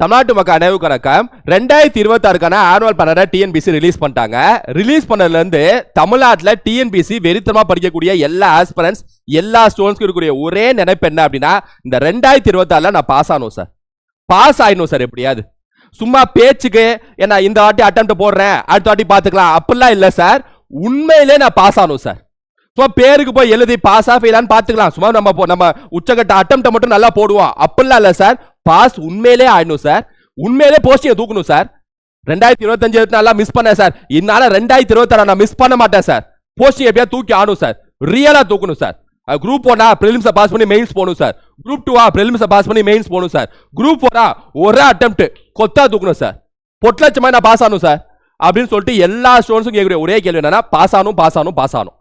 தமிழ்நாட்டு மக்கள் அனைவருக்கும் வணக்கம். ரெண்டாயிரத்தி இருபத்தாறுக்கான ஆனுவல் பண்ணரை டிஎன்பிசி ரிலீஸ் பண்ணிட்டாங்க. ரிலீஸ் பண்ணதுலேருந்து தமிழ்நாட்டில் டிஎன்பிசி வெறித்தனமா படிக்கக்கூடிய எல்லா ஆஸ்பரன்ஸ் எல்லா ஸ்டூடெண்ட்ஸ்க்கும் இருக்கக்கூடிய ஒரே நினைப்பு என்ன அப்படின்னா இந்த ரெண்டாயிரத்தி இருபத்தாறுல நான் பாஸ் ஆகணும் சார் பாஸ் ஆயிடணும் சார் எப்படியாவது. சும்மா பேச்சுக்கு ஏன்னா இந்த வாட்டி அட்டம் போடுறேன் அடுத்த வாட்டி பார்த்துக்கலாம். அப்படிலாம் இல்லை சார் உண்மையிலே நான் பாஸ் ஆகணும் சார் சும்மா பேருக்கு போய் எழுதி பாஸ் ஆஃப் ஃபெயிலான்னு பார்த்துக்கலாம். சும்மா நம்ம நம்ம உச்சக்கட்ட அட்டம் மட்டும் நல்லா போடுவோம். அப்படிலாம் இல்லை சார் பாஸ் உண்மையிலே ஆயிடணும் சார். உண்மையிலே போஸ்டிங்கை தூக்கணும் சார். ரெண்டாயிரத்தி இருபத்தஞ்சு இருபத்தி நாலாம் மிஸ் பண்ணேன் சார். இதனால ரெண்டாயிரத்தி இருபத்தாறு நான் மிஸ் பண்ண மாட்டேன் சார். போஸ்டிங் எப்படியா தூக்கி ஆணும் சார். ரியலாக தூக்கணும் சார். குரூப் ஒன்னா ப்ரிலிம்ஸை பாஸ் பண்ணி மெயின்ஸ் போகணும் சார். குரூப் டூவா பிரிலிம்ஸை பாஸ் பண்ணி மெயின்ஸ் போகணும் சார். குரூப் ஃபோரா ஒரே அட்டெம்ப்ட் கொத்தா தூக்கணும் சார். பொட்டலட்சமாக நான் பாஸ் ஆகணும் சார். அப்படின்னு சொல்லிட்டு எல்லா ஸ்டூடெண்ட்ஸும் கேட்கக்கூடிய ஒரே கேள்வி என்னன்னா பாஸ் ஆகணும் பாஸ் ஆகணும் பாஸ் ஆகணும்.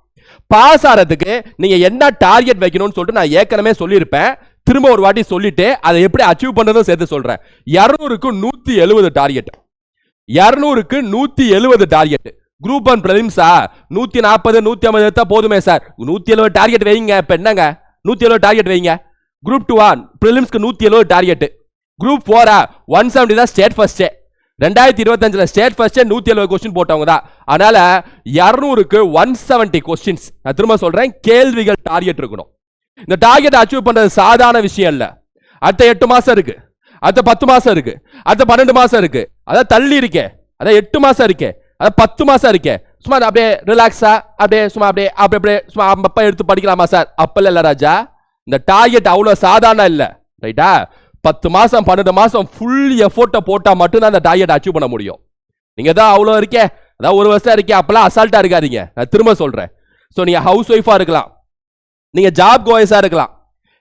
பாஸ் ஆகிறதுக்கு நீங்கள் என்ன டார்கெட் வைக்கணும்னு சொல்லிட்டு நான் ஏற்கனவே சொல்லியிருப்பேன். திரும்ப ஒரு வாட்டி சொல்லிட்டு அதை எப்படி அச்சீவ் பண்ணுறதும் சேர்த்து சொல்கிறேன் இரநூறுக்கு நூற்றி எழுபது டார்கெட் இரநூறுக்கு நூற்றி எழுபது டார்கெட் குரூப் ஒன் பிரலிம்ஸா நூற்றி நாற்பது நூற்றி ஐம்பது எடுத்தா போதுமே சார். நூற்றி எழுபது டார்கெட் வைங்க. இப்போ என்னங்க? நூற்றி எழுபது டார்கெட் வைங்க. குரூப் டூ ஆன் ப்ரிலிம்ஸ்க்கு நூற்றி எழுபது டார்கெட் குரூப் ஃபோரா ஒன் செவன்டி தான் ஸ்டேட் ஃபர்ஸ்ட்டே ரெண்டாயிரத்தி இருபத்தஞ்சில் ஸ்டேட் ஃபர்ஸ்ட்டே நூற்றி எழுபது கொஸ்டின் போட்டவங்க தான். அதனால் இரநூறுக்கு ஒன் செவன்ட்டி கொஸ்டின்ஸ் நான் திரும்ப சொல்கிறேன் கேள்விகள் டார்கெட் இருக்கணும். இந்த டார்கெட் அச்சீவ் பண்றது சாதாரண விஷயம் இல்ல. அடுத்த எட்டு மாசம் இருக்கு. அடுத்த பத்து மாசம் இருக்கு. அடுத்த பன்னெண்டு மாசம் இருக்கு. அதான் தள்ளி இருக்கே. அதான் எட்டு மாசம் இருக்கே. அதான் பத்து மாசம் இருக்கேன் சும்மா அப்படியே ரிலாக்ஸா அப்படியே சும்மா அப்படியே அப்படி அப்படியே சும்மா அப்பா எடுத்து படிக்கலாமா சார் அப்பல இல்ல ராஜா. இந்த டார்கெட் அவ்வளோ சாதாரண இல்லை. ரைட்டா பத்து மாசம் பன்னெண்டு மாசம் ஃபுல் எஃபோர்ட்டை போட்டால் மட்டும்தான் அந்த டார்கெட் அச்சீவ் பண்ண முடியும். நீங்கள் தான் அவ்வளோ இருக்கே. அதான் ஒரு வருஷம் இருக்கே. அப்போல்லாம் அசால்ட்டாக இருக்காதீங்க. நான் திரும்ப சொல்கிறேன் ஸோ நீங்கள் ஹவுஸ் ஒய்ஃபாக இருக்கலாம். நீங்கள் ஜாப் கோயஸா இருக்கலாம்.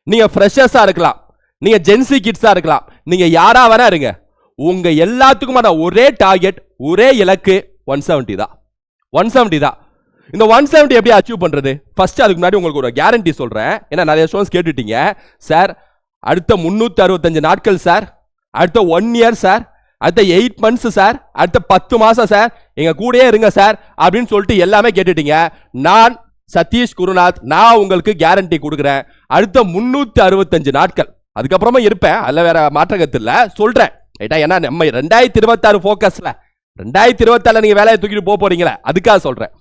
நீங்கள் ஃப்ரெஷர்ஸாக இருக்கலாம். நீங்கள் ஜென்சி கிட்ஸாக இருக்கலாம். நீங்கள் யாராக வேணா இருங்க. உங்கள் எல்லாத்துக்குமான ஒரே டார்கெட் ஒரே இலக்கு ஒன் செவன்ட்டி தான். ஒன் செவன்ட்டி தான். இந்த ஒன் செவன்ட்டி எப்படி அச்சீவ் பண்ணுறது ஃபஸ்ட்டு அதுக்கு முன்னாடி உங்களுக்கு ஒரு கேரண்டி சொல்கிறேன் ஏன்னா நிறைய ஸ்டோன்ஸ் கேட்டுட்டீங்க. சார் அடுத்த முந்நூற்றி அறுபத்தஞ்சு நாட்கள் சார் அடுத்த ஒன் இயர் சார் அடுத்த எயிட் மந்த்ஸ் சார் அடுத்த பத்து மாதம் சார் எங்கள் கூடயே இருங்க சார் அப்படின்னு சொல்லிட்டு எல்லாமே கேட்டுட்டீங்க. நான் சதீஷ் குருநாத் நான் உங்களுக்கு கேரண்டி கொடுக்குறேன். அடுத்த முன்னூற்றி அறுபத்தஞ்சு நாட்கள். அதுக்கப்புறமா இருப்பேன். அதில் வேற மாற்றகத்தில் சொல்கிறேன் ரைட்டா ஏன்னா நம்ம ரெண்டாயிரத்தி இருபத்தாறு ஃபோக்கஸில் ரெண்டாயிரத்தி இருபத்தாறுல நீங்கள் வேலையை தூக்கிட்டு போக போறீங்களே. அதுக்காக சொல்கிறேன்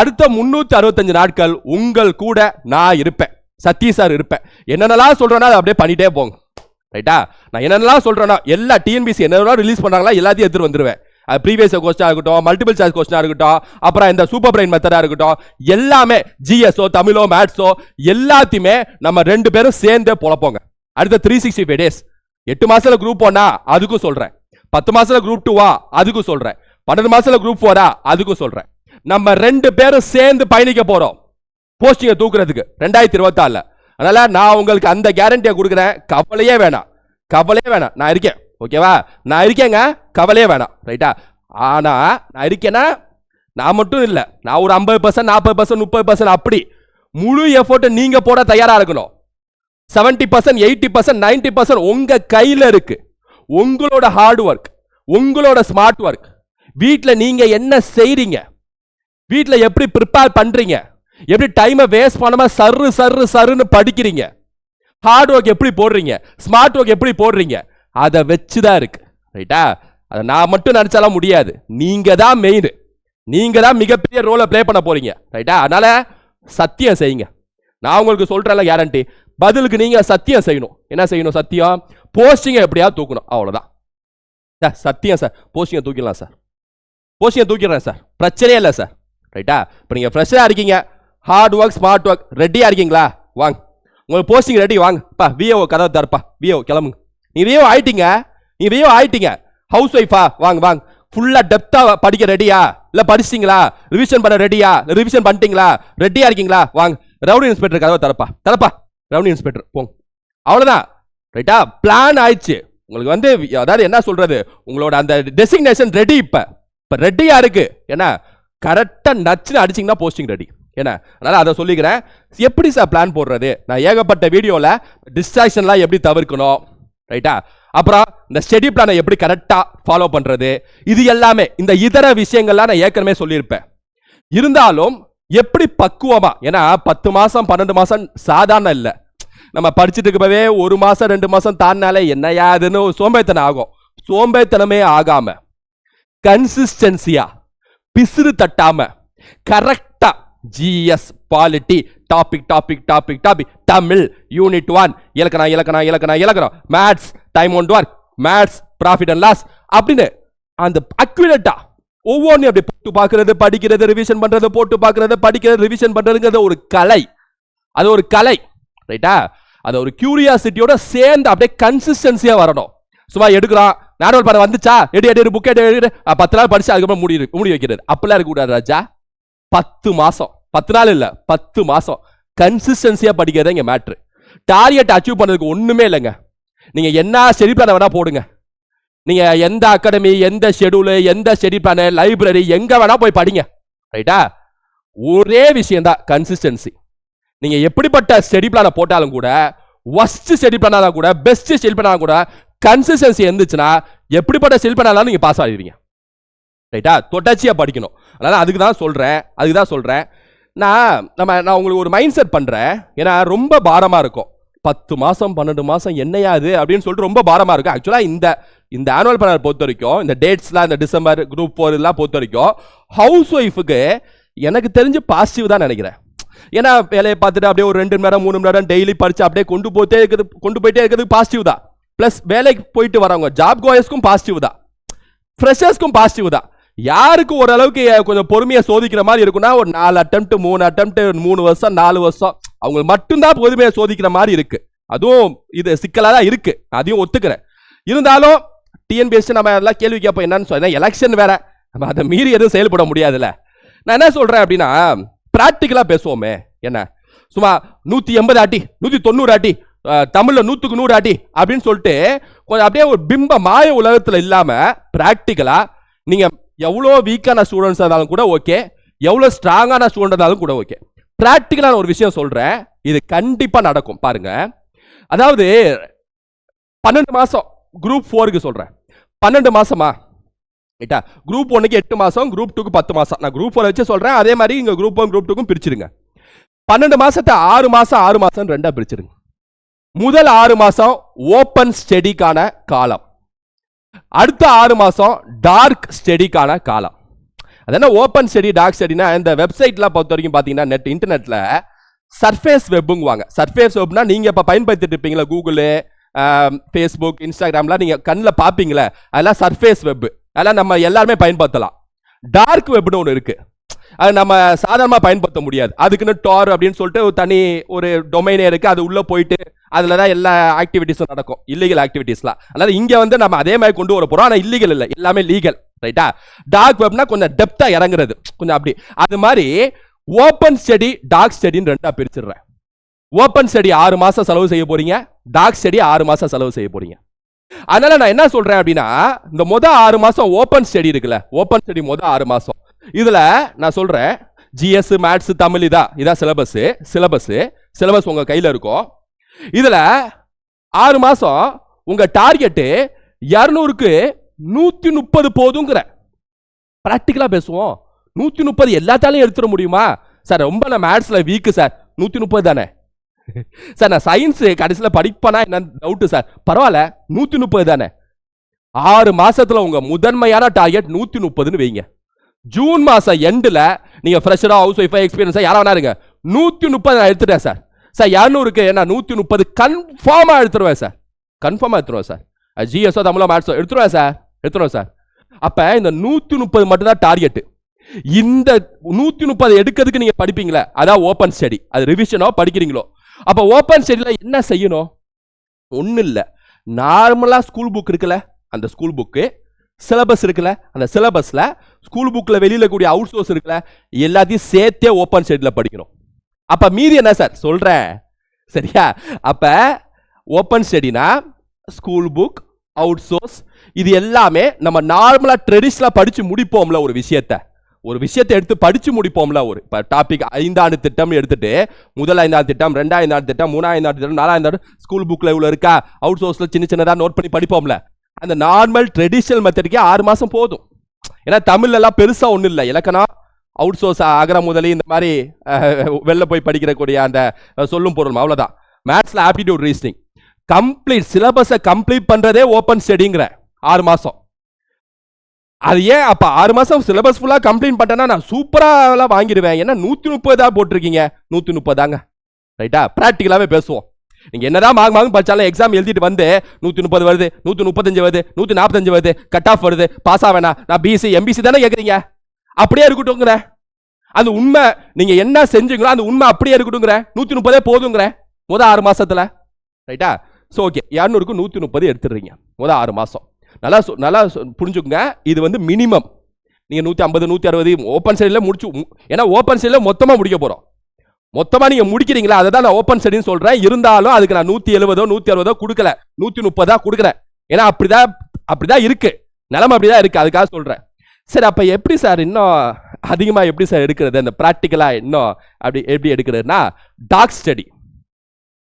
அடுத்த முந்நூற்றி அறுபத்தஞ்சு நாட்கள் உங்கள் கூட நான் இருப்பேன். சத்தீஷ் சார் இருப்பேன். என்னென்னலாம் சொல்கிறேன்னா அதை அப்படியே பண்ணிட்டே போங்க. ரைட்டா? நான் என்னென்னலாம் சொல்கிறேன்னா எல்லா டிஎன்பிசி என்னென்னலாம் ரிலீஸ் பண்ணாங்களா எல்லாத்தையும் எடுத்துகிட்டு வந்துடுவேன் அது ப்ரீவியஸ் கொஸ்டினாக இருக்கட்டும் மல்டிபிள் சாய்ஸ் கொஸ்டினாக இருக்கட்டும் அப்புறம் இந்த சூப்பர் பிரெயின் மெத்தடாக இருக்கட்டும் எல்லாமே ஜிஎஸ்ஓ தமிழோ மேத்ஸோ எல்லாத்தையுமே நம்ம ரெண்டு பேரும் சேர்ந்தே பொழப்போங்க. அடுத்த த்ரீ சிக்ஸ்டி ஃபைவ் டேஸ் எட்டு மாதத்தில் குரூப் ஒன்னா அதுக்கும் சொல்கிறேன் பத்து மாதத்தில் குரூப் டூவா அதுக்கும் சொல்கிறேன் பன்னெண்டு மாசத்துல குரூப் ஃபோரா அதுக்கும் சொல்கிறேன் நம்ம ரெண்டு பேரும் சேர்ந்து பயணிக்க போகிறோம் போஸ்டிங்கை தூக்குறதுக்கு. ரெண்டாயிரத்தி இருபத்தாறுல. அதனால் நான் உங்களுக்கு அந்த கேரண்டியை கொடுக்குறேன். கவலையே வேணாம். கவலையே வேணாம். நான் இருக்கேன். ஓகேவா? நான் இருக்கேங்க. கவலையே வேணாம். ரைட்டா? ஆனால் நான் இருக்கேன்னா நான் மட்டும் இல்லை. நான் ஒரு ஐம்பது பர்சன்ட் நாற்பது பர்சன்ட் முப்பது பர்சன்ட் அப்படி முழு எஃபோர்ட்டை நீங்கள் போட தயாராக இருக்கணும். Seventy percent eighty percent ninety percent உங்கள் கையில் இருக்கு. உங்களோட ஹார்ட் ஒர்க் உங்களோட ஸ்மார்ட் ஒர்க் வீட்டில் நீங்கள் என்ன செய்கிறீங்க வீட்டில் எப்படி ப்ரிப்பேர் பண்ணுறீங்க எப்படி டைமை வேஸ்ட் பண்ணாமல் சர்ரு சர்ரு சர்ருன்னு படிக்கிறீங்க? ஹார்ட் ஒர்க் எப்படி போடுறீங்க? ஸ்மார்ட் ஒர்க் எப்படி போடுறீங்க? அதை வச்சு தான் இருக்கு ரைட்டா அதை நான் மட்டும் நினச்சாலாம் முடியாது. நீங்கள் தான் மெயின் நீங்கள் தான் மிகப்பெரிய ரோலை ப்ளே பண்ண போகிறீங்க ரைட்டா அதனால் சத்தியம் செய்யுங்க. நான் உங்களுக்கு சொல்கிறேன்ல கேரண்டி பதிலுக்கு நீங்கள் சத்தியம் செய்யணும். என்ன செய்யணும் சத்தியம்? போஸ்டிங்கை எப்படியாவது தூக்கணும். அவ்வளோதான் சார் சத்தியம் சார் போஸ்டிங்கை தூக்கிடலாம் சார் போஸ்டிங்கை தூக்கிடுறேன் சார் பிரச்சனையே இல்லை சார் ரைட்டா இப்போ நீங்கள் ஃப்ரெஷ்ஷாக இருக்கீங்க. ஹார்ட் ஒர்க் ஸ்மார்ட் ஒர்க் ரெடியாக இருக்கீங்களா? வாங்க. உங்களுக்கு போஸ்டிங் ரெடி வாங்கப்பா விஏஓ கதவை தரப்பா விஏஓ கிளம்புங்க. நீ விஏஓ ஆயிட்டீங்க நீ விஏஓ ஆயிட்டீங்க. ஹவுஸ் ஒய்ஃபா வாங்க வாங்க. ஃபுல்லாக டெப்த்தாக படிக்க ரெடியா இல்லை படிச்சிட்டீங்களா? ரிவிஷன் பண்ண ரெடியா ரிவிஷன் பண்ணிட்டீங்களா? ரெடியாக இருக்கீங்களா? வாங்க. ரவுடி இன்ஸ்பெக்டர் கதவை தரப்பா தரப்பா ரவுடி இன்ஸ்பெக்டர் போங்க. அவ்வளோதான் ரைட்டா பிளான் ஆயிடுச்சு. உங்களுக்கு வந்து அதாவது என்ன சொல்கிறது உங்களோட அந்த டெசிக்னேஷன் ரெடி இப்போ. இப்போ ரெடியாக இருக்குது என்ன கரெக்டாக நச்சுன்னு அடிச்சிங்கன்னா போஸ்டிங் ரெடி என்ன அதனால் அதை சொல்லிக்கிறேன். எப்படி சார் பிளான் போடுறது? நான் ஏகப்பட்ட வீடியோவில் டிஸ்ட்ராக்ஷன்லாம் எப்படி தவிர்க்கணும்? ரைட்டா அப்புறம் இந்த ஸ்டடி பிளானை எப்படி கரெக்டாக ஃபாலோ பண்ணுறது இது எல்லாமே இந்த இதர விஷயங்கள்லாம் நான் ஏற்கனவே சொல்லியிருப்பேன். இருந்தாலும் எப்படி பக்குவமாக ஏன்னா பத்து மாதம் பன்னெண்டு மாதம் சாதாரண இல்லை. நம்ம படிச்சுட்டு இருக்கப்பவே ஒரு மாதம் ரெண்டு மாதம் தாண்டினாலே என்னையா அதுன்னு ஒரு சோம்பேத்தனம் ஆகும் சோம்பேத்தனமே ஆகாமல் கன்சிஸ்டன்சியாக பிசிறு தட்டாமல் கரெக்டாக GS polity topic topic topic topic Tamil unit one இலக்கணம் இலக்கணம் இலக்கணம் இலக்கணம் maths time and work maths profit and loss அப்படின்னு அந்த அக்யூரேட்டா ஒவ்வொன்றையும் அப்படி போட்டு பார்க்கறது படிக்கிறது ரிவிஷன் பண்றது போட்டு பார்க்கறது படிக்கிறது ரிவிஷன் பண்றதுங்கிறது ஒரு கலை. அது ஒரு கலை. ரைட்டா அது ஒரு கியூரியாசிட்டியோட சேர்ந்து அப்படியே கன்சிஸ்டன்சியா வரணும். சும்மா எடுக்கிறான் நாடோல் படம் வந்துச்சா? எடு எடு புக் எடு எடு பத்து நாள் படிச்சு அதுக்கப்புறம் மூடி முடி மூடி வைக்கிறது. அப்படிலாம் இருக்கக்கூடாது ராஜா. பத்து மாதம் பத்து நாள் இல்லை பத்து மாதம் கன்சிஸ்டன்சியாக படிக்கிறது இங்கே மேட்ரு டார்கெட் அச்சீவ் பண்ணுறதுக்கு ஒன்றுமே இல்லைங்க. நீங்கள் என்ன ஸ்டடி பிளான் வேணால் போடுங்க. நீங்கள் எந்த அகாடமி எந்த ஷெடியூலு எந்த ஸ்டடி பிளான் லைப்ரரி எங்கே வேணால் போய் படிங்க. ரைட்டா ஒரே விஷயந்தான் கன்சிஸ்டன்சி நீங்கள் எப்படிப்பட்ட ஸ்டடி பிளானை போட்டாலும் கூட ஒஸ்ட் ஸ்டடி பிளானாலும் கூட பெஸ்ட் ஸ்டடி பண்ணாலும் கூட கன்சிஸ்டன்சி இருந்துச்சுன்னா எப்படிப்பட்ட ஸ்டடி பிளானாலும் நீங்கள் பாஸ் ஆகிடுவீங்க ரைட்டா தொடர்ச்சியாக படிக்கணும். அதனால் அதுக்கு தான் சொல்கிறேன் அதுக்கு தான் சொல்கிறேன் நான் நம்ம நான் உங்களுக்கு ஒரு மைண்ட் செட் பண்ணுறேன் ஏன்னா ரொம்ப பாரமாக இருக்கும். பத்து மாதம் பன்னெண்டு மாதம் என்னையாது அப்படின்னு சொல்லிட்டு ரொம்ப பாரமாக இருக்கும். ஆக்சுவலாக இந்த இந்த ஆனுவல் பிளானர் பொறுத்த வரைக்கும் இந்த டேட்ஸ்லாம் இந்த டிசம்பர் குரூப் ஃபோர் இதெல்லாம் பொறுத்த வரைக்கும் ஹவுஸ் ஒய்ஃபுக்கு எனக்கு தெரிஞ்சு பாசிட்டிவ் தான் நினைக்கிறேன். ஏன்னா வேலையை பார்த்துட்டு அப்படியே ஒரு ரெண்டு மணி நேரம் மூணு மணி நேரம் டெய்லி படிச்சு அப்படியே கொண்டு போயிட்டே இருக்குது கொண்டு போயிட்டே இருக்கிறது பாசிட்டிவ் தான். ப்ளஸ் வேலைக்கு போயிட்டு வரவங்க ஜாப் கோயர்ஸ்க்கும் பாசிட்டிவ் தான். ஃப்ரெஷர்ஸ்க்கும் பாசிட்டிவ் தான். யாருக்கு ஓரளவுக்கு கொஞ்சம் பொறுமையை சோதிக்கிற மாதிரி இருக்குன்னா ஒரு நாலு அட்டம்ப்ட் மூணு அட்டம்ப்ட் மூணு வருஷம் நாலு வருஷம் அவங்க மட்டும்தான் பொறுமையை சோதிக்கிற மாதிரி இருக்கு. அதுவும் இது சிக்கலாக தான் இருக்கு. அதையும் ஒத்துக்கிறேன். இருந்தாலும் டிஎன்பிஎஸ்சி நம்ம எல்லாம் கேள்வி கேட்போம். என்னன்னு சொன்னா எலெக்ஷன் வேற. நம்ம அதை மீறி எதுவும் செயல்பட முடியாதுல்ல. நான் என்ன சொல்றேன் அப்படின்னா ப்ராக்டிக்கலாக பேசுவோமே. என்ன? சும்மா நூற்றி எண்பது ஆட்டி நூற்றி தொண்ணூறு ஆட்டி தமிழில் நூற்றுக்கு நூறு ஆட்டி அப்படின்னு சொல்லிட்டு கொஞ்சம் அப்படியே ஒரு பிம்ப மாய உலகத்தில் இல்லாமல் ப்ராக்டிக்கலாக நீங்கள் எவ்வளோ வீக்கான ஸ்டூடெண்ட்ஸாக இருந்தாலும் கூட ஓகே எவ்வளோ ஸ்ட்ராங்கான ஸ்டூடெண்ட் இருந்தாலும் கூட ஓகே ப்ராக்டிக்கலான ஒரு விஷயம் சொல்கிறேன் இது கண்டிப்பாக நடக்கும். பாருங்க. அதாவது பன்னெண்டு மாதம் குரூப் ஃபோருக்கு சொல்கிறேன் பன்னெண்டு மாதமா ரைட்டா குரூப் ஒன்றுக்கு எட்டு மாதம் குரூப் டூக்கு பத்து மாதம் நான் குரூப் ஃபோர் வச்சு சொல்கிறேன் அதே மாதிரி இங்கே குரூப் ஒன் குரூப் டூக்கும் பிரிச்சிருங்க. பன்னெண்டு மாதத்தை ஆறு மாதம் ஆறு மாதம் ரெண்டாக பிரிச்சிருங்க. முதல் ஆறு மாதம் ஓப்பன் ஸ்டடிக்கான காலம். அடுத்த ஆறு மாதம் டார்க் ஸ்டடிக்கான காலம். அது என்ன ஓப்பன் ஸ்டடி டார்க் ஸ்டடினா இந்த வெப்சைட்லாம் பொறுத்த வரைக்கும் பார்த்தீங்கன்னா நெட் இன்டர்நெட்டில் சர்ஃபேஸ் வெப்புங்குவாங்க சர்ஃபேஸ் வெப்னா நீங்கள் இப்போ பயன்படுத்திட்டு இருப்பீங்களா கூகுளு ஃபேஸ்புக் இன்ஸ்டாகிராம்லாம் நீங்கள் கண்ணில் பார்ப்பீங்களே அதெல்லாம் சர்ஃபேஸ் வெப் அதெல்லாம் நம்ம எல்லாருமே பயன்படுத்தலாம். டார்க் வெப்னு ஒன்று இருக்குது அது நம்ம சாதாரணமாக பயன்படுத்த முடியாது. அதுக்குன்னு டார் அப்படின்னு சொல்லிட்டு ஒரு தனி ஒரு டொமைனே இருக்குது அது உள்ளே போயிட்டு அதில் தான் எல்லா ஆக்டிவிட்டீஸும் நடக்கும். இல்லீகல் ஆக்டிவிட்டீஸ்லாம் அதாவது இங்கே வந்து நம்ம அதே மாதிரி கொண்டு வர போகிறோம் ஆனால் இல்லீகல் இல்லை. எல்லாமே லீகல் ரைட்டா டார்க் வெப்னா கொஞ்சம் டெப்த்தாக இறங்குறது. கொஞ்சம் அப்படி. அது மாதிரி ஓப்பன் ஸ்டடி டார்க் ஸ்டடின்னு ரெண்டாக பிரிச்சிடுறேன். ஓப்பன் ஸ்டடி ஆறு மாதம் செலவு செய்ய போகிறீங்க டாக் ஸ்டடி ஆறு மாதம் செலவு செய்ய போகிறீங்க அதனால நான் என்ன சொல்றேன் அப்படின்னா இந்த மொதல் ஆறு மாசம் ஓப்பன் ஸ்டடி இருக்குல்ல. ஓப்பன் ஸ்டடி மொதல் ஆறு மாசம். இதில் நான் சொல்கிறேன் ஜிஎஸ் மேத்ஸ் தமிழ் இதா இதான் சிலபஸ் சிலபஸ் சிலபஸ் உங்கள் கையில் இருக்கும் இதில் ஆறு மாதம் உங்கள் டார்கெட்டு இரநூறுக்கு நூற்றி முப்பது போதுங்கிற ப்ராக்டிக்கலாக பேசுவோம். நூற்றி முப்பது எல்லாத்தாலையும் எடுத்துட முடியுமா? சார் ரொம்ப நான் மேத்ஸில் வீக்கு சார். நூற்றி முப்பது தானே? சார் நான் சயின்ஸு கடைசியில் படிப்பேனா என்னன்னு டவுட்டு சார். பரவாயில்ல நூற்றி முப்பது தானே? ஆறு மாதத்தில் உங்கள் முதன்மையான டார்கெட் நூற்றி முப்பதுன்னு வைங்க. ஜூன் மாதம் எண்டில் நீங்கள் ஃப்ரெஷராக ஹவுஸ் ஒய்ஃபாக எக்ஸ்பீரியன்ஸாக யாராக வேணா இருங்க நூற்றி முப்பது நான் எடுத்துட்டேன் சார் சார் இரநூறுக்கு என்ன நூற்றி முப்பது கன்ஃபார்மாக எடுத்துருவேன் சார் கன்ஃபார்மாக எடுத்துருவேன் சார் ஜிஎஸ்ஓ தமிழோ மேட்ஸோ எடுத்துருவேன் சார் எடுத்துருவேன் சார் அப்போ இந்த நூற்றி முப்பது மட்டும்தான் டார்கெட்டு இந்த நூற்றி முப்பது எடுக்கிறதுக்கு நீங்கள் படிப்பீங்களே அதான் ஓப்பன் ஸ்டடி அது ரிவிஷனோ படிக்கிறீங்களோ? அப்போ ஓப்பன் ஸ்டடியில் என்ன செய்யணும்? ஒன்றும் இல்லை. நார்மலாக ஸ்கூல் புக் இருக்குல்ல அந்த ஸ்கூல் புக்கு சிலபஸ் இருக்குல்ல அந்த சிலபஸில் ஸ்கூல் புக்கில் வெளியில கூடிய அவுட் சோர்ஸ் இருக்குல்ல எல்லாத்தையும் சேர்த்தே ஓப்பன் ஷெட்டில் படிக்கணும். அப்போ மீதி என்ன சார் சொல்கிறேன் சரியா? அப்போ ஓப்பன் ஸ்டடினா ஸ்கூல் புக் அவுட் சோர்ஸ் இது எல்லாமே நம்ம நார்மலாக ட்ரெடிஷ்னலாக படித்து முடிப்போம்ல ஒரு விஷயத்த. ஒரு விஷயத்தை எடுத்து படிச்சு முடிப்போம்ல ஒரு இப்போ டாபிக் ஐந்தாண்டு திட்டம் எடுத்துட்டு முதல் ஐந்தாண்டு திட்டம் ரெண்டாயிரம் திட்டம் மூணாயிரம் திட்டம் நாலாயிரம் ஸ்கூல் புக்கில் இவ்வளோ இருக்கா? அவுட் சோர்ஸில் சின்ன சின்னதாக நோட் பண்ணி படிப்போம்ல. அந்த நார்மல் ட்ரெடிஷனல் மெத்தடுக்கே ஆறு மாதம் போதும். ஏன்னா தமிழ்லலாம் பெருசாக ஒன்றும் இல்லை இலக்கணம் அவுட் சோர்ஸ் ஆகிற முதலி இந்த மாதிரி வெளில போய் படிக்கிறக்கூடிய அந்த சொல்லும் பொருள் அவ்வளோதான் மேத்ஸில் ஆப்டிடியூட் ரீசனிங் கம்ப்ளீட் சிலபஸை கம்ப்ளீட் பண்ணுறதே ஓப்பன் ஸ்டடிங்கிற ஆறு மாதம் அது ஏன் அப்போ ஆறு மாதம் சிலபஸ் ஃபுல்லாக கம்ப்ளீட் பண்ணிட்டேன்னா நான் சூப்பரா வாங்கிடுவேன். ஏன்னா நூற்றி முப்பது தான் போட்டிருக்கீங்க? நூத்தி முப்பதாங்க. ரைட்டா ப்ராக்டிக்கலாகவே பேசுவோம். நீங்கள் என்னதான் மாங்க மாங்க படிச்சாலும் எக்ஸாம் எழுதிட்டு வந்து நூற்றி முப்பது வருது நூற்றி முப்பத்தஞ்சு வருது நூற்றி நாற்பத்தஞ்சு வருது கட் ஆஃப் வருது பாஸ் ஆவேனா நான் பிசி எம்பிசி தானே கேட்குறீங்க அப்படியே இருக்கட்டும்ங்கிற. அந்த உண்மை நீங்கள் என்ன செஞ்சுங்களோ அந்த உண்மை அப்படியே இருக்கட்டும்ங்கிற. நூற்றி முப்பதே போதுங்கிற. முத ஆறு மாதத்தில் ரைட்டா ஸோ ஓகே இரநூறுக்கு நூற்றி முப்பது எடுத்துடுறீங்க. முத ஆறு மாதம் நல்லா நல்லா சொ- புரிஞ்சுக்கங்க. இது வந்து மினிமம் நீங்கள் நூற்றி ஐம்பது நூற்றி அறுபது ஓப்பன் சைடில் முடிச்சு ஏன்னா ஓப்பன் சைடில் மொத்தமாக முடிக்க போகிறோம் மொத்தமாக நீங்கள் முடிக்கிறீங்களா? அதை தான் நான் ஓப்பன் செடின்னு சொல்கிறேன் இருந்தாலும் அதுக்கு நான் நூற்றி எழுபதோ நூற்றி அறுபதோ கொடுக்கல. நூற்றி முப்பதா கொடுக்குறேன் ஏன்னா அப்படிதான் அப்படிதான் இருக்கு. அப்படி அப்படிதான் இருக்கு. அதுக்காக சொல்கிறேன் சரி அப்போ எப்படி சார் இன்னும் அதிகமாக எப்படி சார் எடுக்கிறது? அந்த ப்ராக்டிக்கலாக இன்னும் அப்படி எப்படி எடுக்கிறதுனா டாக் ஸ்டடி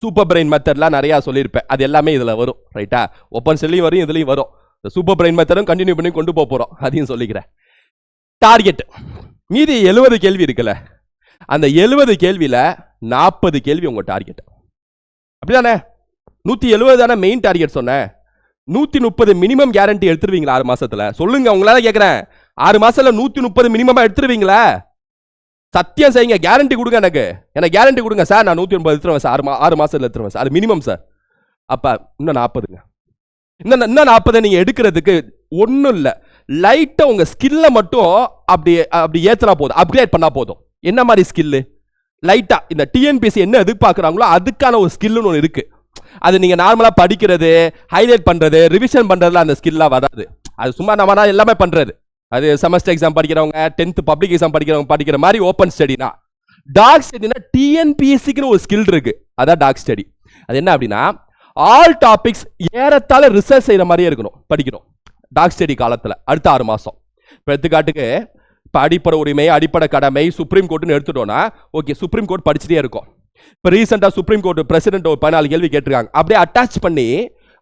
சூப்பர் பிரெயின் மெத்தட்லாம் நிறையா சொல்லியிருப்பேன். அது எல்லாமே இதில் வரும் ரைட்டா ஓப்பன் ஸ்டடிலையும் வரும் இதுலையும் வரும். இந்த சூப்பர் பிரெயின் மெத்தடும் கண்டினியூ பண்ணி கொண்டு போக போகிறோம் அதையும் சொல்லிக்கிறேன். டார்கெட் மீதி எழுபது கேள்வி இருக்குல்ல? அந்த எழுபது கேள்வியில் நாற்பது கேள்வி உங்கள் டார்கெட் அப்படிதானே? நூற்றி எழுபது தானே மெயின் டார்கெட் சொன்னேன் நூற்றி முப்பது மினிமம் கேரண்டி எடுத்துருவீங்களா ஆறு மாதத்தில் சொல்லுங்க உங்களால கேட்குறேன் ஆறு மாதத்தில் நூற்றி முப்பது மினிமமாக எடுத்துருவீங்களா? சத்தியம் செய்யுங்க கேரண்டி கொடுங்க எனக்கு. எனக்கு கேரண்டி கொடுங்க சார் நான் நூற்றி முப்பது எடுத்துருவேன் சார் ஆறு மா ஆறு மாசத்துல எடுத்துருவேன் சார் அது மினிமம் சார் அப்போ இன்னும் நாற்பதுங்க இன்னும் இன்னும் நாற்பதை நீங்கள் எடுக்கிறதுக்கு ஒன்றும் இல்லை. லைட்டாக உங்கள் ஸ்கில்லை மட்டும் அப்படி அப்படி ஏற்றினா போதும். அப்கிரேட் பண்ணால் போதும். என்ன மாதிரி ஸ்கில்லு லைட்டாக இந்த டிஎன்பிசி என்ன எதிர்பார்க்குறாங்களோ அதுக்கான ஒரு ஸ்கில்லுன்னு ஒன்று இருக்குது அது நீங்கள் நார்மலாக படிக்கிறது ஹைலைட் பண்ணுறது ரிவிஷன் பண்ணுறதுல அந்த ஸ்கில்லாம் வராது. அது சும்மா நம்ம தான் எல்லாமே பண்ணுறது அது செமஸ்டர் எக்ஸாம் படிக்கிறவங்க டென்த்து பப்ளிக் எக்ஸாம் படிக்கிறவங்க படிக்கிற மாதிரி ஓப்பன் ஸ்டடினா டாக் ஸ்டடினா டிஎன்பிஎஸ்சிக்குன்னு ஒரு ஸ்கில் இருக்கு. அதான் டாக் ஸ்டடி அது என்ன அப்படின்னா ஆல் டாபிக்ஸ் ஏறத்தாழ ரிசர்ச் செய்கிற மாதிரியே இருக்கணும் படிக்கணும். டாக் ஸ்டடி காலத்தில் அடுத்த ஆறு மாதம் இப்போ எடுத்துக்காட்டுக்கு இப்போ அடிப்படை உரிமை அடிப்படை கடமை சுப்ரீம் கோர்ட்டுன்னு எடுத்துட்டோம்னா ஓகே சுப்ரீம் கோர்ட் படிச்சுட்டே இருக்கும். இப்போ ரீசெண்டாக சுப்ரீம் கோர்ட் பிரசிடென்ட் ஒரு பதினாலு கேள்வி கேட்டிருக்காங்க. அப்படியே அட்டாச் பண்ணி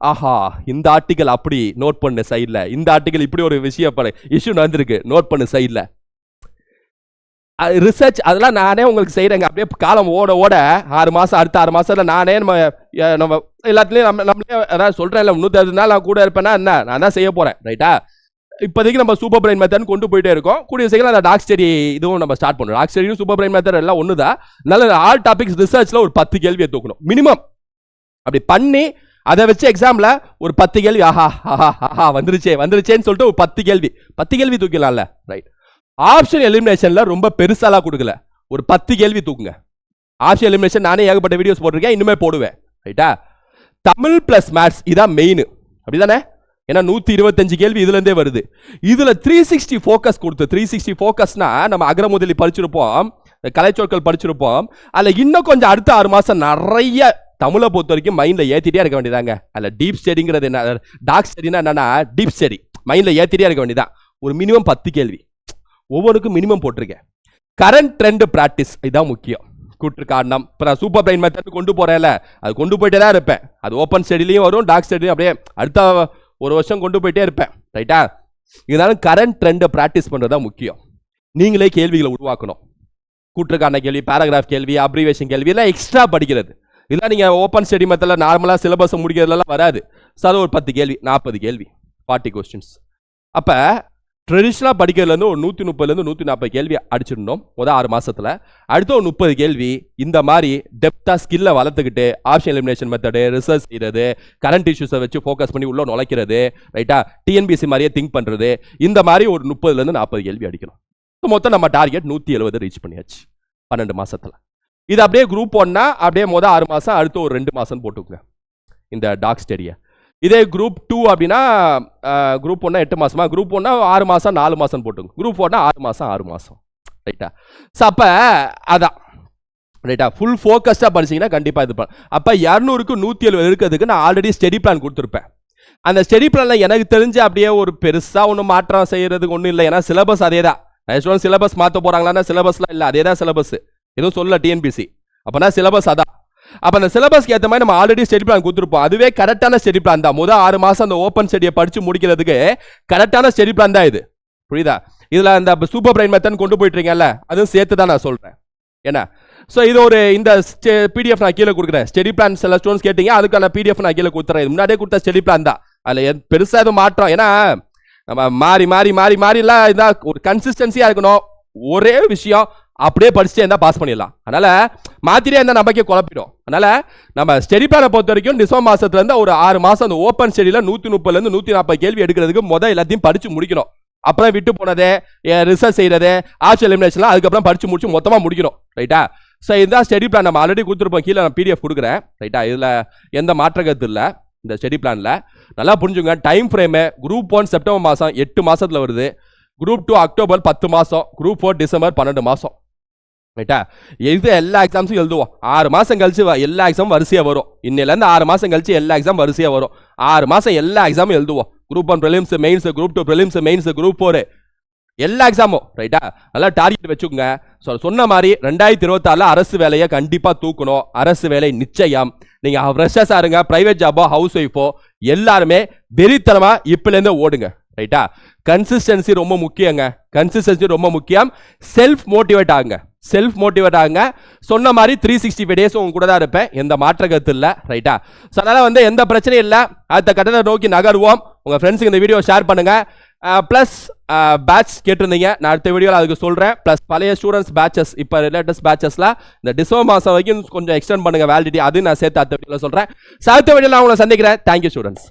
ஆஹா இந்த ஆர்டிக்கல் அப்படி நோட் பண்ணு சைடில் இந்த ஆர்டிக்கல் இப்படி ஒரு விஷயம் இஷ்யூ நடந்திருக்கு நோட் பண்ணு சைடில் ரிசர்ச் அதெல்லாம் நானே உங்களுக்கு செய்கிறேங்க அப்படியே காலம் ஓட ஓட ஆறு மாதம் அடுத்த ஆறு மாதத்தில் நானே நம்ம நம்ம எல்லாத்துலேயும் நம்ம நம்மளே அதாவது சொல்கிறேன் இல்லை முந்நூற்றி நாள் நான் கூட இருப்பேன்னா என்ன? நான் தான் செய்ய போகிறேன் ரைட்டா இப்போதைக்கு நம்ம சூப்பர் பிரைன் மெத்தட் கொண்டு போயிட்டே இருக்கோம். கூடிய சீக்கிரம் அந்த டாக் ஸ்டடி இதுவும் நம்ம ஸ்டார்ட் பண்ணுறோம் டாக் ஸ்டடியும் சூப்பர் பிரைன் மெத்தட் எல்லாம் ஒன்று தான் நல்ல ஆல் டாபிக்ஸ் ரிசர்ச்சில் ஒரு பத்து கேள்வியை தூக்கணும். மினிமம் அப்படி பண்ணி அதை வச்சு எக்ஸாமில் ஒரு பத்து கேள்வி ஆஹா ஆஹா ஆஹா வந்துருச்சே வந்துருச்சேன்னு சொல்லிட்டு ஒரு பத்து கேள்வி. பத்து கேள்வி தூக்கலாம்ல ரைட் ஆப்ஷன் எலிமினேஷனில் ரொம்ப பெருசாலாம் கொடுக்கல. ஒரு பத்து கேள்வி தூக்குங்க. ஆப்ஷன் எலிமினேஷன் நானே ஏகப்பட்ட வீடியோஸ் போட்டிருக்கேன் இன்னுமே போடுவேன். ரைட்டா தமிழ் ப்ளஸ் மேத்ஸ் இதான் மெயின் அப்படிதானே? ஏன்னா நூற்றி இருபத்தஞ்சு கேள்வி இதுலேருந்தே வருது. இதில் த்ரீ சிக்ஸ்டி ஃபோக்கஸ் கொடுத்து த்ரீ சிக்ஸ்டி ஃபோக்கஸ்னா நம்ம அகரமுதலி படிச்சிருப்போம் கலைச்சொற்கள் படிச்சிருப்போம் அதில் இன்னும் கொஞ்சம் அடுத்த ஆறு மாதம் நிறைய தமிழை பொறுத்த வரைக்கும் மைண்டில் ஏற்றிட்டே இருக்க வேண்டியதாங்க. அதில் டீப் ஸ்டடிங்கிறது என்ன டாக் ஸ்டடினா என்னன்னா டீப் ஸ்டடி மைண்டில் ஏற்றிட்டே இருக்க வேண்டியதான் ஒரு மினிமம் பத்து கேள்வி. ஒவ்வொருக்கும் மினிமம் போட்டிருக்கேன். கரண்ட் ட்ரெண்ட் ப்ராக்டிஸ் இதுதான் முக்கியம். கூற்று காரணம் இப்போ நான் சூப்பர் பிரைன் மெத்தட் கொண்டு போகிறேன்ல அது கொண்டு போயிட்டே தான் இருப்பேன். அது ஓப்பன் ஸ்டடிலையும் வரும் டாக் ஸ்டடிலையும் அப்படியே அடுத்த ஒரு வருஷம் கொண்டு போயிட்டே இருப்பேன். ரைட்டா இருந்தாலும் கரண்ட் ட்ரெண்டை ப்ராக்டிஸ் பண்ணுறது தான் முக்கியம். நீங்களே கேள்விகளை உருவாக்கணும். கூற்றுக்கான கேள்வி பேராகிராஃப் கேள்வி அப்ரிவேஷன் கேள்வி எல்லாம் எக்ஸ்ட்ரா படிக்கிறது. இதெல்லாம் நீங்கள் ஓப்பன் ஸ்டடி மெத்தடில் நார்மலாக சிலபஸை முடிக்கிறதுலாம் வராது. சார் அது ஒரு பத்து கேள்வி நாற்பது கேள்வி ஃபார்ட்டி கொஸ்டின்ஸ் அப்போ ட்ரெடிஷ்னலாக படிக்கிறதுலேருந்து ஒரு நூற்றி முப்பதுலேருந்து நூற்றி நாற்பது கேள்வி அடிச்சிடணும் முதல் ஆறு மாதத்தில் அடுத்த ஒரு முப்பது கேள்வி இந்த மாதிரி டெப்த்தாக ஸ்கில்லை வளர்த்துக்கிட்டு ஆப்ஷன் எலிமினேஷன் மெத்தடு ரிசர்ச் செய்கிறது கரண்ட் இஷ்யூஸை வச்சு ஃபோக்கஸ் பண்ணி உள்ளே நுழைக்கிறது ரைட்டா டிஎன்பிசி மாதிரியே திங்க் பண்ணுறது இந்த மாதிரி ஒரு முப்பதுலேருந்து நாற்பது கேள்வி அடிக்கணும். So, மொத்தம் நம்ம டார்கெட் நூற்றி எழுபது ரீச் பண்ணியாச்சு பன்னெண்டு மாதத்தில் இது அப்படியே குரூப் ஒன்னா அப்படியே மொதல் ஆறு மாதம் அடுத்து ஒரு ரெண்டு மாதம் போட்டுக்கோங்க. இந்த டாக் ஸ்டடியை இதே குரூப் டூ அப்படின்னா குரூப் ஒன்னா எட்டு மாசமா? குரூப் ஒன்னா ஆறு மாதம் நாலு மாதம் போட்டுங்க குரூப் ஒன்னா ஆறு மாதம் ஆறு மாதம் ரைட்டா ஸோ அப்போ அதான். ரைட்டா ஃபுல் ஃபோக்கஸ்டாக படிச்சீங்கன்னா கண்டிப்பாக இது பண்ண அப்போ இரநூறுக்கு நூற்றி எழுபது இருக்கிறதுக்கு நான் ஆல்ரெடி ஸ்டடி பிளான் கொடுத்துருப்பேன். அந்த ஸ்டடி பிளானில் எனக்கு தெரிஞ்சு அப்படியே ஒரு பெருசாக ஒன்றும் மாற்றம் செய்யறதுக்கு ஒன்றும் இல்லை. ஏன்னா சிலபஸ் அதே தான் சிலபஸ் மாற்ற போகிறாங்களான்னா சிலபஸ்லாம் இல்லை. அதே தான் சிலபஸ் எதுவும் சொல்லல டிஎன்பிசி அப்போனா சிலபஸ் அதான். அப்போ அந்த சிலபஸ்க்கு ஏற்ற மாதிரி நம்ம ஆல்ரெடி ஸ்டடி பிளான் கொடுத்துருப்போம். அதுவே கரெக்டான ஸ்டடி பிளான் தான். முதல் ஆறு மாதம் அந்த ஓப்பன் ஸ்டடியை படித்து முடிக்கிறதுக்கு கரெக்டான ஸ்டடி பிளான் தான் இது. புரியுதா? இதில் அந்த சூப்பர் பிரைன் மெத்தன் கொண்டு போயிட்டு இருக்கீங்கல்ல அதுவும் சேர்த்து தான் நான் சொல்கிறேன் என்ன ஸோ இது ஒரு இந்த பிடிஎஃப் நான் கீழே கொடுக்குறேன். ஸ்டடி பிளான் சில ஸ்டூடெண்ட்ஸ் கேட்டீங்க அதுக்கான பிடிஎஃப் நான் கீழே கொடுத்துறேன். இது முன்னாடியே கொடுத்த ஸ்டடி பிளான் தான். அதில் பெருசாக எதுவும் மாற்றம் ஏன்னா நம்ம மாறி மாறி மாறி மாறிலாம் இதான் ஒரு கன்சிஸ்டன்சியாக இருக்கணும். ஒரே விஷயம் அப்படியே படிச்சுட்டே இருந்தால் பாஸ் பண்ணிடலாம். அதனால் மாத்திரே இருந்தால் நமக்கே குழப்பிடும். அதனால் நம்ம ஸ்டடி பிளானை பொறுத்த வரைக்கும் டிசம்பர் மாதத்துலேருந்து ஒரு ஆறு மாதம் அந்த ஓப்பன் ஸ்டடியில் நூற்றி முப்பதுலேருந்து நூற்றி நாற்பது கேள்வி எடுக்கிறதுக்கு முதல் எல்லாத்தையும் படித்து முடிக்கணும். அப்புறம் விட்டு போனது ரிசர்ச் செய்கிறது ஆப்ஷன் எலிமினேஷன்லாம் அதுக்கப்புறம் படித்து முடிச்சு மொத்தமாக முடிக்கணும். ரைட்டா ஸோ இதுதான் ஸ்டடி பிளான் நம்ம ஆல்ரெடி கொடுத்துருப்போம். கீழே நான் பிடிஎஃப் கொடுக்குறேன். ரைட்டா இதில் எந்த மாற்றகத்து இல்லை இந்த ஸ்டடி பிளானில் நல்லா புரிஞ்சுங்க time frame group one September மாதம் எட்டு மாதத்தில் வருது. குரூப் டூ அக்டோபர் பத்து மாதம் குரூப் ஃபோர் டிசம்பர் பன்னெண்டு மாதம் ரைட்டா இது எல்லா எக்ஸாம்ஸும் எழுதுவோம். ஆறு மாதம் கழிச்சு எல்லா எக்ஸாமும் வரிசையாக வரும். இன்னிலேருந்து ஆறு மாதம் கழிச்சு எல்லா எக்ஸாம் வரிசையாக வரும். ஆறு மாதம் எல்லா எக்ஸாமும் எழுதுவோம். Group one prelims mains group two prelims mains group four எல்லா எக்ஸாமும் ரைட்டா நல்லா டார்கெட் வச்சுக்கோங்க. ஸோ சொன்ன மாதிரி ரெண்டாயிரத்தி இருபத்தாறில் அரசு வேலையை கண்டிப்பாக தூக்கணும். அரசு வேலை நிச்சயம். நீங்கள் ஃப்ரெஷர்ஸாக இருங்க ப்ரைவேட் ஜாபோ ஹவுஸ் ஒய்ஃபோ எல்லாருமே வெறித்தனமாக இப்போலேருந்து ஓடுங்க. ரைட்டா கன்சிஸ்டன்சி ரொம்ப முக்கியங்க. கன்சிஸ்டன்சி ரொம்ப முக்கியம். செல்ஃப் மோட்டிவேட் ஆகுங்க. செல்ஃப் மோட்டிவேட் ஆகுங்க. சொன்ன மாதிரி த்ரீ சிக்ஸ்டி ஃபைவ் டேஸ் உங்க கூட தான் இருப்பேன். எந்த மாற்ற கருத்து இல்லை ரைட்டா ஸோ அதனால் வந்து எந்த பிரச்சனையும் இல்லை. அடுத்த கட்டத்தை நோக்கி நகருவோம். உங்கள் ஃப்ரெண்ட்ஸுக்கு இந்த வீடியோ ஷேர் பண்ணுங்க. ப்ளஸ் பேட்ச் கேட்டிருந்தீங்க. நான் அடுத்த வீடியோவில் அதுக்கு சொல்கிறேன் ப்ளஸ் பழைய ஸ்டூடெண்ட்ஸ் பேட்சஸ் இப்போ ரிலேட்டஸ் பேட்சஸ்லாம் இந்த டிசம்பர் மாதம் வரைக்கும் கொஞ்சம் எக்ஸ்டெண்ட் பண்ணுங்கள் வேலிடிட்டி அது நான் சேர்த்து அடுத்த வீடியோவில் சொல்கிறேன் அடுத்த வீடியோவில் உங்களை சந்திக்கிறேன். Thank you students